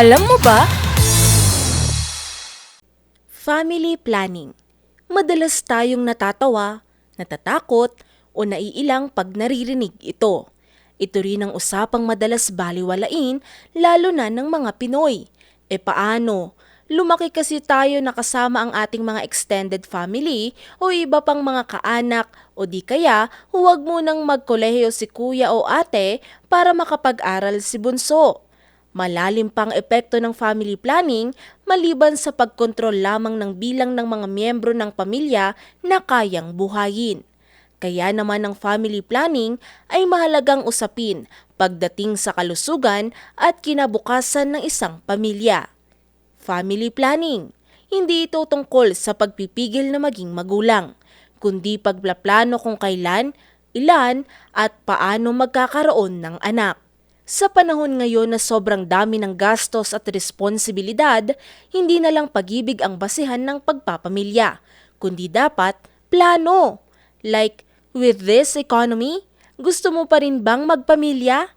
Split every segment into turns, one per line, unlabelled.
Alam mo ba?
Family planning. Madalas tayong natatawa, natatakot, o naiilang pag naririnig ito. Ito rin ang usapang madalas baliwalain, lalo na ng mga Pinoy. E paano? Lumaki kasi tayo nakasama ang ating mga extended family o iba pang mga kaanak o di kaya huwag munang magkolehiyo si kuya o ate para makapag-aral si bunso. Malalim pang epekto ng family planning maliban sa pagkontrol lamang ng bilang ng mga miyembro ng pamilya na kayang buhayin. Kaya naman ang family planning ay mahalagang usapin pagdating sa kalusugan at kinabukasan ng isang pamilya. Family planning. Hindi ito tungkol sa pagpipigil na maging magulang, kundi pagplaplano kung kailan, ilan, at paano magkakaroon ng anak. Sa panahon ngayon na sobrang dami ng gastos at responsibilidad, hindi na lang pag-ibig ang basihan ng pagpapamilya, kundi dapat plano. Like, with this economy, gusto mo pa rin bang magpamilya?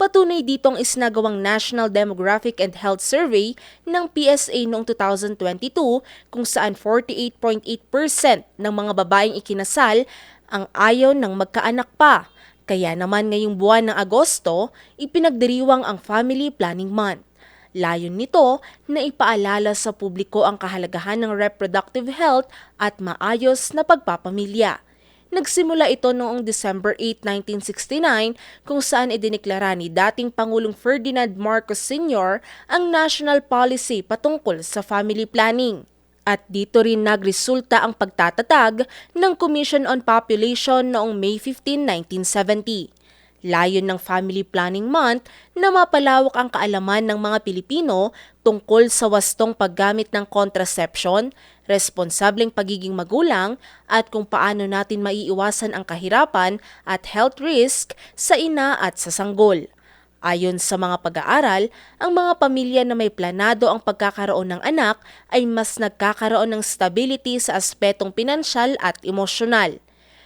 Patunay dito ang isinagawang National Demographic and Health Survey ng PSA noong 2022 kung saan 48.8% ng mga babaeng ikinasal ang ayaw ng magkaanak pa. Kaya naman ngayong buwan ng Agosto, ipinagdiriwang ang Family Planning Month. Layon nito na ipaalala sa publiko ang kahalagahan ng reproductive health at maayos na pagpapamilya. Nagsimula ito noong December 8, 1969 kung saan idineklara ni dating Pangulong Ferdinand Marcos Sr. ang national policy patungkol sa family planning. At dito rin nagresulta ang pagtatatag ng Commission on Population noong May 15, 1970. Layon ng Family Planning Month na mapalawak ang kaalaman ng mga Pilipino tungkol sa wastong paggamit ng contraception, responsableng pagiging magulang at kung paano natin maiiwasan ang kahirapan at health risk sa ina at sa sanggol. Ayon sa mga pag-aaral, ang mga pamilya na may planado ang pagkakaroon ng anak ay mas nagkakaroon ng stability sa aspetong pinansyal at emosyonal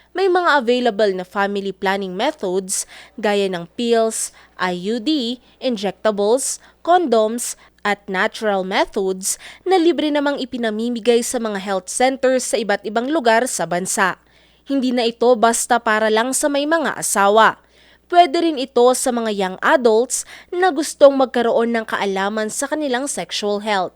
may mga available na family planning methods gaya ng pills, IUD, injectables, condoms, at natural methods na libre namang ipinamimigay sa mga health centers sa iba't ibang lugar sa bansa. Hindi na ito basta para lang sa may mga asawa. Pwede rin ito sa mga young adults na gustong magkaroon ng kaalaman sa kanilang sexual health.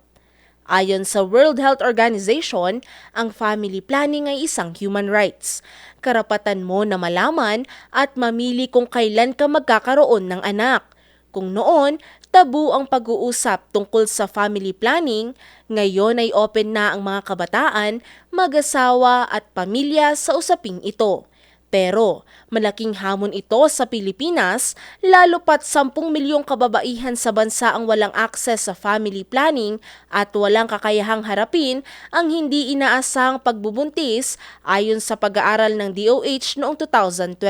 Ayon sa World Health Organization, ang family planning ay isang human rights. Karapatan mo na malaman at mamili kung kailan ka magkakaroon ng anak. Kung noon, tabu ang pag-uusap tungkol sa family planning, ngayon ay open na ang mga kabataan, mag-asawa at pamilya sa usaping ito. Pero malaking hamon ito sa Pilipinas lalo pat 10 milyong kababaihan sa bansa ang walang akses sa family planning at walang kakayahang harapin ang hindi inaasahang pagbubuntis ayon sa pag-aaral ng DOH noong 2024.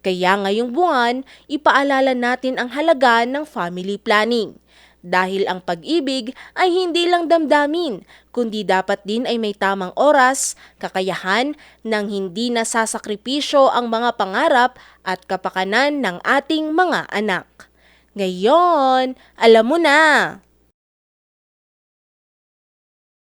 Kaya ngayong buwan, ipaalala natin ang halaga ng family planning dahil ang pag-ibig ay hindi lang damdamin, kundi dapat din ay may tamang oras, kakayahan, nang hindi nasasakripisyo ang mga pangarap at kapakanan ng ating mga anak. Ngayon, alam mo na!